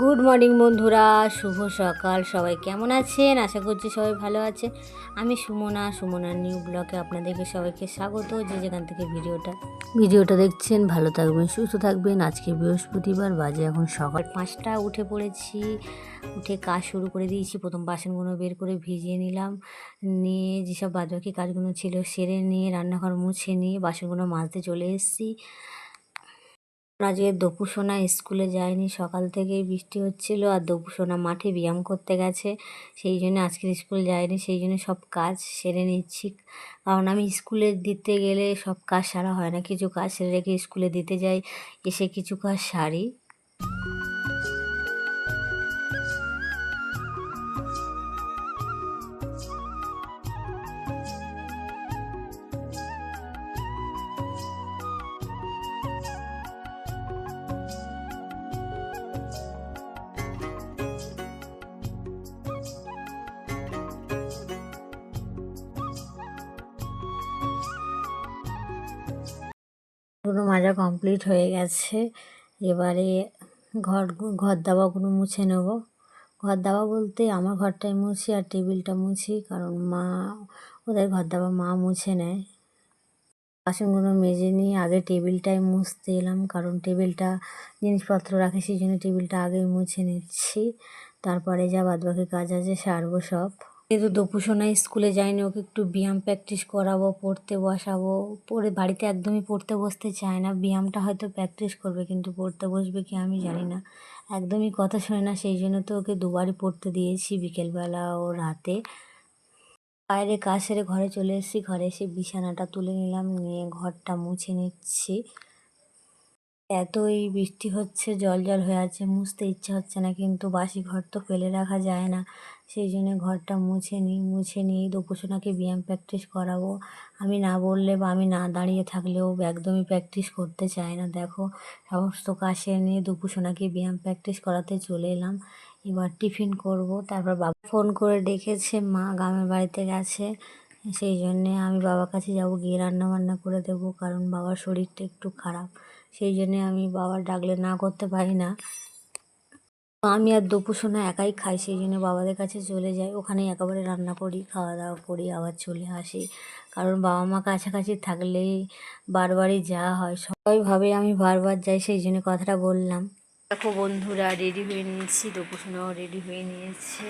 Good morning বন্ধুরা। শুভ সকাল। সবাই কেমন আছেন? আশা করছি সবাই ভালো আছে আমি সুমনা, সুমনার নিউ ব্লগে আপনাদেরকে সবাইকে স্বাগত। যে যেখান থেকে ভিডিওটা ভিডিওটা দেখছেন, ভালো থাকবেন, সুস্থ থাকবেন। আজকে বৃহস্পতিবার, বাজে এখন সকাল। পাঁচটা উঠে পড়েছি। উঠে কাজ শুরু করে দিয়েছি। প্রথম বাসনগুলো বের করে ভিজিয়ে নিলাম। নিয়ে যেসব বাদবাকি কাজগুলো ছিল, সেরে নিয়ে, রান্নাঘর মুছে নিয়ে বাসনগুলো মাজতে চলে এসেছি। আজকে দপুসোনা স্কুলে যায়নি সকাল থেকেই বৃষ্টি হচ্ছিল আর দপুসোনা মাঠে ব্যায়াম করতে গেছে। সেই জন্য আজকের স্কুল যায়নি সেই জন্য সব কাজ সেরে নিচ্ছি। কারণ আমি স্কুলে দিতে গেলে সব কাজ সারা হয় না। কিছু কাজ সেরে রেখে স্কুলে দিতে যাই, এসে কিছু কাজ সারি। পুরো মাজা কমপ্লিট হয়ে গেছে। এবারে ঘর ঘর দাবাগুলো মুছে নেব। ঘর দাবা বলতে আমার ঘরটাই মুছি আর টেবিলটা মুছি, কারণ মা, ওদের ঘর দাবা মা মুছে নেয়। বাসনগুলো মেজে নিয়ে আগে টেবিলটাই মুছতে এলাম, কারণ টেবিলটা জিনিসপত্র রাখে, সেই জন্য টেবিলটা আগেই মুছে নিচ্ছি। তারপরে যা বাদবাকি কাজ আছে, সারবো সব। যেহেতু দপুসোনা স্কুলে যায়নি ওকে একটু ব্যায়াম প্র্যাকটিস করাবো, পড়তে বসাবো। পড়ে বাড়িতে একদমই পড়তে বসতে চায় না, ব্যায়ামটা হয়তো প্র্যাকটিস করবে, কিন্তু পড়তে বসবে কি আমি জানি না। একদমই কথা শোনে না, সেই জন্য তো ওকে দুবারই পড়তে দিয়েছি বিকেলবেলা ও রাতে। বাইরে কাজ সেরে ঘরে চলে এসেছি, ঘরে এসে বিছানাটা তুলে নিলাম, নিয়ে ঘরটা মুছে নিচ্ছি। এতই বৃষ্টি হচ্ছে, জল জল হয়ে আছে, মুছতে ইচ্ছা হচ্ছে না, কিন্তু বাসি ঘর তো ফেলে রাখা যায় না। সেই জন্য ঘরটা মুছে নিই মুছে নিই দুপুসোনাকে ব্যায়াম প্র্যাকটিস করাবো। আমি না বললে বা আমি না দাঁড়িয়ে থাকলেও একদমই প্র্যাকটিস করতে চায় না। দেখো, সমস্ত সেরে নিয়ে দুপুসোনাকে ব্যায়াম প্র্যাকটিস করাতে চলে এলাম। এবার টিফিন করব, তারপর বাবা ফোন করে ডেকেছে, মা গ্রামের বাড়িতে গেছে। সেই জন্যে আমি বাবার কাছে যাব, গিয়ে রান্না বান্না করে দেবো, কারণ বাবার শরীরটা একটু খারাপ। সেই জন্যে আমি বাবার ডাকলে না করতে পারি না। আমি আর দুপুসোনা একাই খাই, সেই জন্য বাবাদের কাছে চলে যাই। ওখানে একেবারে রান্না করি, খাওয়া দাওয়া করি, আবার চলে আসি। কারণ বাবা মা কাছাকাছি থাকলেই বারবারই যাওয়া হয়, সবাই ভাবে আমি বারবার যাই, সেই জন্য কথাটা বললাম। দেখো বন্ধুরা রেডি হয়ে নিয়েছি দুপুসোনাও রেডি হয়ে নিয়েছে।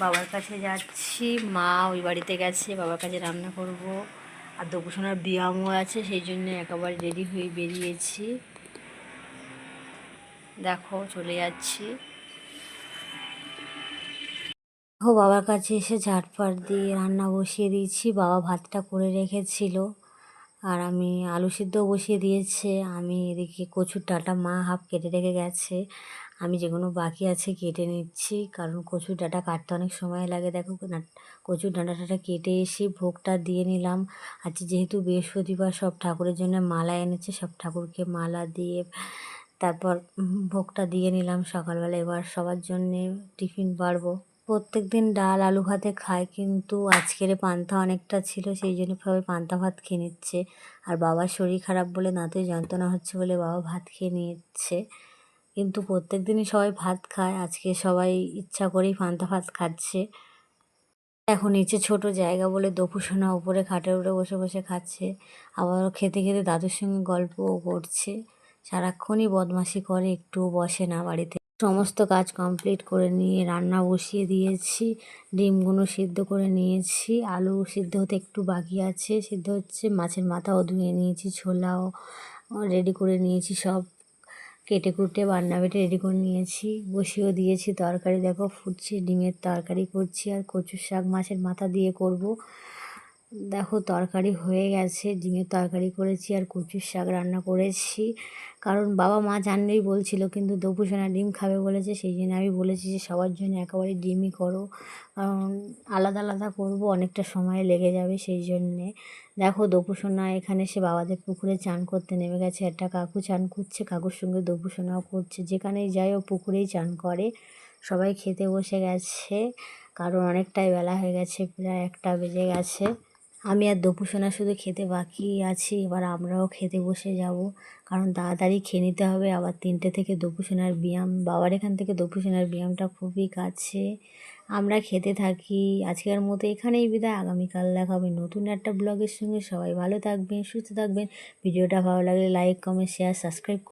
বাবার কাছে যাচ্ছি, মা ওই বাড়িতে গেছে, বাবার কাছে রান্না করব। আর দুপুসোনার ব্যায়ামও আছে, সেই জন্য একেবারে রেডি হয়ে বেরিয়েছি। দেখো, চলে যাচ্ছি। দেখো, বাবার কাছে এসে ঝাটপাট দিয়ে রান্না বসিয়ে দিয়েছি। বাবা ভাতটা করে রেখেছিল। আর আমি আলু সিদ্ধও বসিয়ে দিয়েছে। আমি এদিকে কচুর ডাঁটা মা হাফ কেটে রেখে গেছে। আমি যেগুলো বাকি আছে কেটে নিচ্ছি। কারণ কচুর ডাঁটা কাটতে অনেক সময় লাগে। দেখো কচুর ডাঁটাটা কেটে এসে ভোগটা দিয়ে নিলাম। আজকে যেহেতু বৃহস্পতিবার, সব ঠাকুরের জন্য মালা এনেছে। সব ঠাকুরকে মালা দিয়ে তারপর ভোগটা দিয়ে নিলাম সকালবেলা। এবার সবার জন্যে টিফিন বাড়বো। প্রত্যেক দিন ডাল, আলু ভাতে খায় কিন্তু আজকের পান্তা অনেকটা ছিল, সেই জন্য সবাই পান্তা ভাত খেয়ে নিচ্ছে। আর বাবার শরীর খারাপ বলে নাতে যন্ত্রণা হচ্ছে বলে বাবা ভাত খেয়ে নিচ্ছে। কিন্তু প্রত্যেক দিনই সবাই ভাত খায়। আজকে সবাই ইচ্ছা করেই পান্তা ভাত খাচ্ছে। এখন নিচে ছোট জায়গা বলে দপুসোনা উপরে খাটের উপরে বসে বসে খাচ্ছে। আবার খেতে খেতে দাদুর সঙ্গে গল্পও করছে। সারাক্ষণই বদমাশি করে একটুও বসে না বাড়িতে। সমস্ত কাজ কমপ্লিট করে নিয়ে রান্না বসিয়ে দিয়েছি, ডিমগুলো সিদ্ধ করে নিয়েছি, আলু সিদ্ধ হতে একটু বাকি আছে, সিদ্ধ হচ্ছে মাছের মাথাও ধুয়ে নিয়েছি, ছোলাও রেডি করে নিয়েছি, সব কেটে কুটে বান্না বেটে রেডি করে নিয়েছি। বসিয়েও দিয়েছি তরকারি, দেখো ফুটছে, ডিমের তরকারি করছি, আর কচুর শাক মাছের মাথা দিয়ে করব। দেখো তরকারি হয়ে গেছে, ডিমের তরকারি করেছি আর কচুর শাক রান্না করেছি। কারণ বাবা মা জানলেই বলছিল, কিন্তু দপুসোনা ডিম খাবে বলেছে, সেই জন্য আমি বলেছি যে সবার জন্য একেবারে ডিমই করো। কারণ আলাদা আলাদা করব, অনেকটা সময় লেগে যাবে সেই জন্যে। দেখো দপুসোনা এখানে সে বাবাদের পুকুরে চান করতে নেমে গেছে। একটা কাকু চান করছে, কাকুর সঙ্গে দপুসোনাও করছে। যেখানেই যায় ও পুকুরেই চান করে। সবাই খেতে বসে গেছে। কারণ অনেকটাই বেলা হয়ে গেছে, প্রায় একটা বেজে গেছে। আমি আর দপুসোনা শুধু খেতে বাকি আছি, এবার আমরাও খেতে বসে যাব। কারণ তাড়াতাড়ি খেয়ে নিতে হবে। আবার তিনটে থেকে দপুসোনার ব্যায়াম, বাবার এখান থেকে দপুসোনার ব্যায়ামটা খুবই কাছে। আমরা খেতে থাকি। আজকের মতো এখানেই বিদায়। আগামীকাল দেখা হবে নতুন একটা ব্লগের সঙ্গে। সবাই ভালো থাকবেন, সুস্থ থাকবেন। ভিডিওটা ভালো লাগলে লাইক কমেন্ট শেয়ার সাবস্ক্রাইব